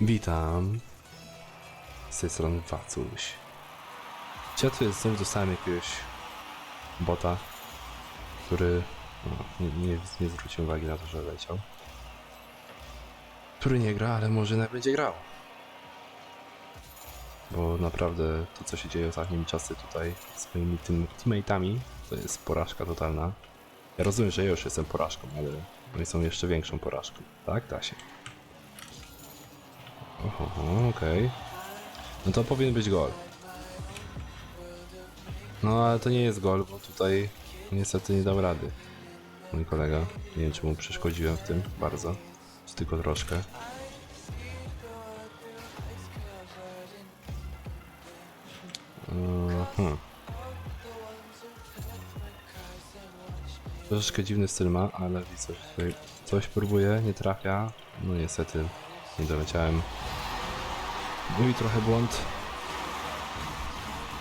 Witam. Z tej strony Wacuś. Jest znów dostałem jakiegoś bota, który no, nie, nie, nie zwrócił uwagi na to, że leciał. Który nie gra, ale może jednak będzie grał. Bo naprawdę to, co się dzieje ostatnimi czasy tutaj z moimi tym teammateami, to jest porażka totalna. Ja rozumiem, że ja już jestem porażką, ale oni są jeszcze większą porażką. Tak, da się. Oho, okej. No to powinien być gol. No ale to nie jest gol, bo tutaj niestety nie dał rady. Mój kolega. Nie wiem, czy mu przeszkodziłem w tym bardzo. Czy tylko troszkę. Hmm. Troszeczkę dziwny styl ma, ale że tutaj coś próbuje, nie trafia. No niestety nie doleciałem. Mój trochę błąd.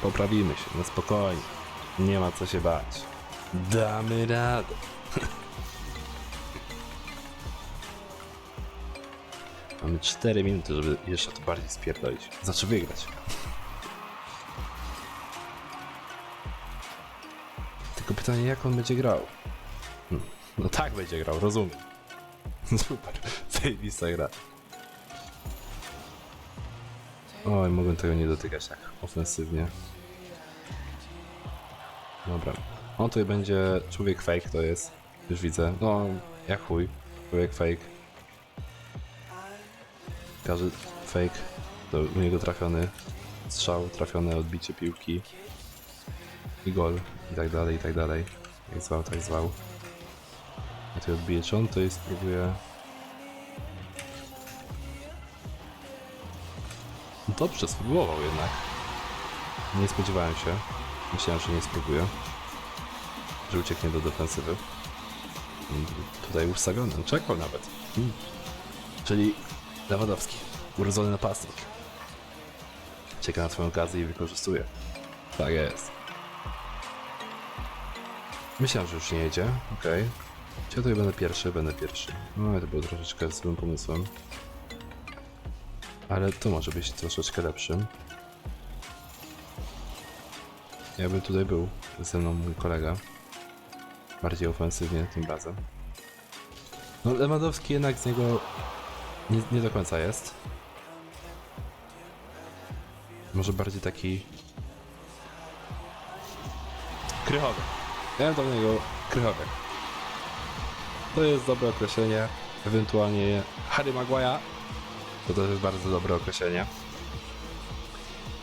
Poprawimy się, no spokojnie. Nie ma co się bać. Damy radę. Mamy 4 minuty, żeby jeszcze to bardziej spierdolić. Znaczy wygrać. Tylko pytanie, jak on będzie grał? Hmm. No tak będzie grał, rozumiem. Super, zajebista gra. Oj, mogłem tego nie dotykać tak ofensywnie. Dobra. On tutaj będzie człowiek fake to jest. Już widzę. No, jak chuj. Człowiek fake. Każdy fake to u niego trafiony strzał, trafione odbicie piłki i gol i tak dalej, i tak dalej. Jak zwał, tak zwał. A tutaj odbije czy on to i spróbuje Dobrze, spróbował jednak. Nie spodziewałem się. Myślałem, że nie spróbuje. Że ucieknie do defensywy. Mm, Tutaj ustawiony, czekał nawet. Mm. Czyli Lewandowski, urodzony napastnik. Czeka na swoją okazję i wykorzystuje. Tak jest. Myślałem, że już nie jedzie. Okej. Okay. Ja tutaj będę pierwszy, będę pierwszy. No, to było troszeczkę złym pomysłem. Ale to może być troszeczkę lepszym. Jakby tutaj był ze mną mój kolega. Bardziej ofensywnie tym razem. No Lewandowski jednak z niego nie, nie do końca jest. Może bardziej taki... Krychowy. Ja bym do niego krychowy. To jest dobre określenie. Ewentualnie Harry Maguire to też jest bardzo dobre określenie.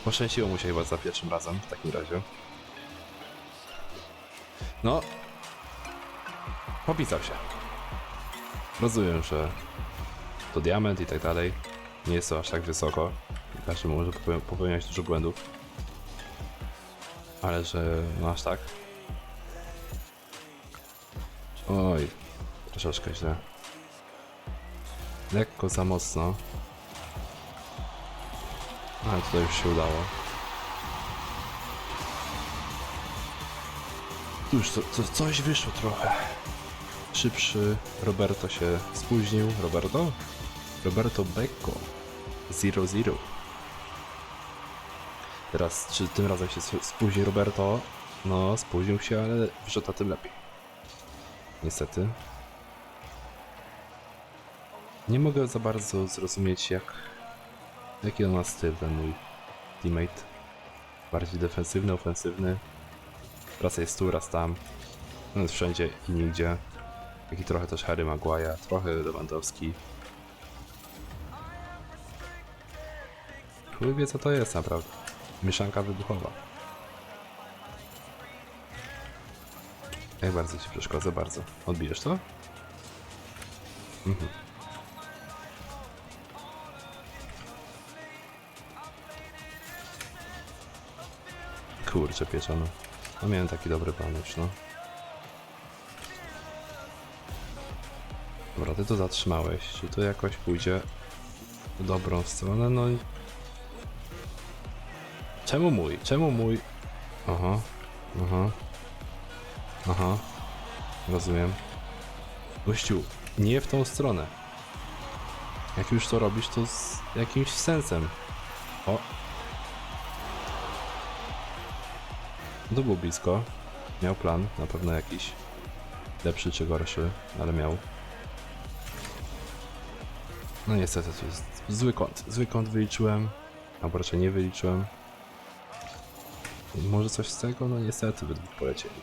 Poszczęściło mu się chyba za pierwszym razem, w takim razie. No. Popisał się. Rozumiem, że to diament i tak dalej. Nie jest to aż tak wysoko. Każdy może popeł- popełniać dużo błędów. Ale że no aż tak. Oj, troszeczkę źle. Lekko za mocno. Ale tutaj już się udało. Tu już co, co, coś wyszło trochę. Szybszy Roberto się spóźnił. Roberto? Roberto Becco. 0-0. Teraz, czy tym razem się spóźni Roberto? No, spóźnił się, ale wyszedł tym lepiej. Niestety. Nie mogę za bardzo zrozumieć, jak Jaki on ma styl, ten mój teammate? Bardziej defensywny, ofensywny. Raz jest tu, raz tam. On jest wszędzie i nigdzie. Jak i trochę też Harry Maguire, trochę Lewandowski. Chuj wie co to jest naprawdę. Mieszanka wybuchowa. Jak bardzo ci przeszkodzę? Bardzo. Odbijesz to? Mhm. Kurczę pieczone. No miałem taki dobry plan już, no. Dobra, ty to zatrzymałeś. Czy to jakoś pójdzie w dobrą stronę? No i... Czemu mój? Czemu mój? Aha, aha, aha. Rozumiem. Gościu, nie w tą stronę. Jak już to robisz, to z jakimś sensem. O! To było blisko. Miał plan, na pewno jakiś. Lepszy czy gorszy, ale miał. No niestety, to jest zły kąt. Zły kąt wyliczyłem. Albo raczej nie wyliczyłem. Może coś z tego? No niestety, dwóch polecieli.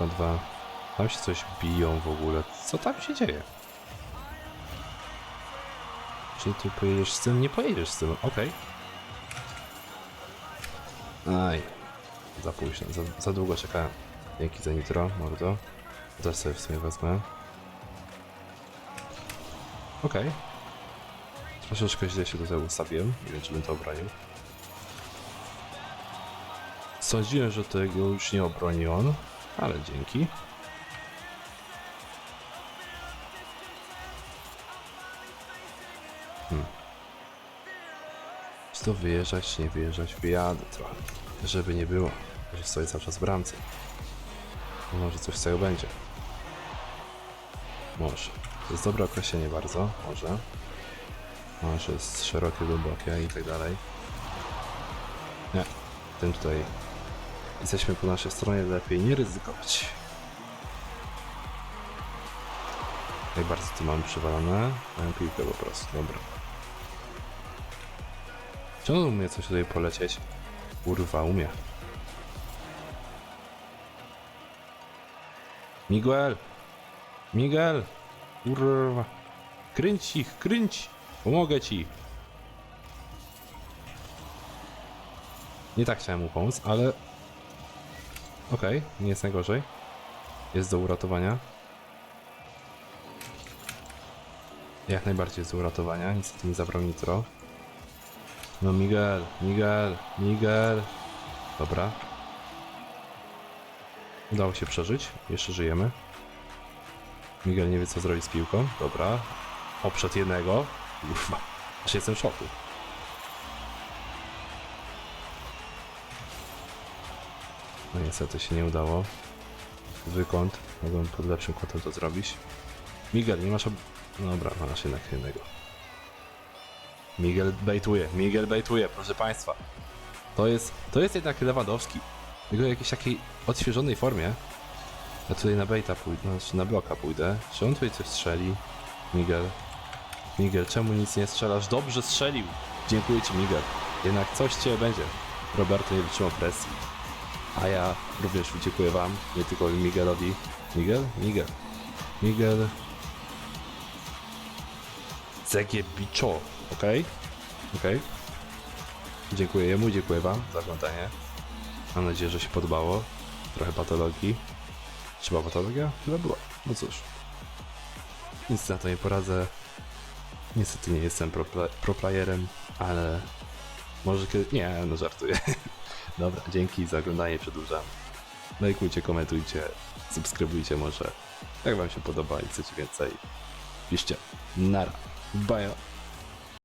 Dwa. Tam się coś biją w ogóle. Co tam się dzieje? Czy ty pojedziesz z tym? Nie pojedziesz z tym, okej. Aj. Za późno, za, za długo czekałem. Dzięki za nitro, mordo. Też sobie w sumie wezmę. Okej. Troszeczkę źle się tutaj ustawiłem. Nie wiem, czy bym to obronił. Sądziłem, że tego już nie obroni on, ale dzięki. To wyjeżdżać, nie wyjeżdżać? Wyjadę trochę. Żeby nie było, że stoi cały czas w bramce. Może coś z tego będzie. Może. To jest dobre określenie bardzo, może. Może jest szerokie, głębokie i tak dalej. Nie, tym tutaj jesteśmy po naszej stronie, lepiej nie ryzykować. Jak bardzo tu mamy przywalone? Mam piłkę po prostu, dobra. On umie coś tutaj polecieć? Kurwa, umie. Miguel! Miguel! Kurwa! Kręć ich, kręć! Pomogę ci! Nie tak chciałem mu pomóc, ale... Okej, nie jest najgorzej. Jest do uratowania. Jak najbardziej jest do uratowania, niestety nie zabrał nitro. No Miguel, Miguel, Miguel. Dobra. Udało się przeżyć, jeszcze żyjemy. Miguel nie wie co zrobić z piłką, dobra. Oprzed jednego. Kurwa, aż jestem w szoku. No niestety się nie udało. Zły kąt, mogłem pod lepszym kątem to zrobić. Miguel, nie masz ob... Dobra, masz jednak jednego. Miguel bejtuje, Miguel bejtuje, proszę państwa. To jest, to jest jednak Lewandowski. Jego jakiejś takiej odświeżonej formie. Ja tutaj na bejta pójdę, znaczy na bloka pójdę. Czy on tutaj coś strzeli? Miguel. Miguel, czemu nic nie strzelasz? Dobrze strzelił! Dziękuję ci, Miguel. Jednak coś cię będzie. Roberto nie wytrzymał presji. A ja również dziękuję wam, nie tylko Miguelowi. Miguel? Miguel. Miguel. Zegiebiczo, okej? Okej. Dziękuję jemu, dziękuję wam za oglądanie. Mam nadzieję, że się podobało. Trochę patologii. Trzeba patologia? Chyba była. No cóż. Nic na to nie poradzę. Niestety nie jestem pro, pro playerem, ale może kiedy... Nie, no żartuję. Dobra, dzięki za oglądanie, przedłużam. Lajkujcie, komentujcie, subskrybujcie może. Jak wam się podoba i chcecie więcej, piszcie. Nara. Bye.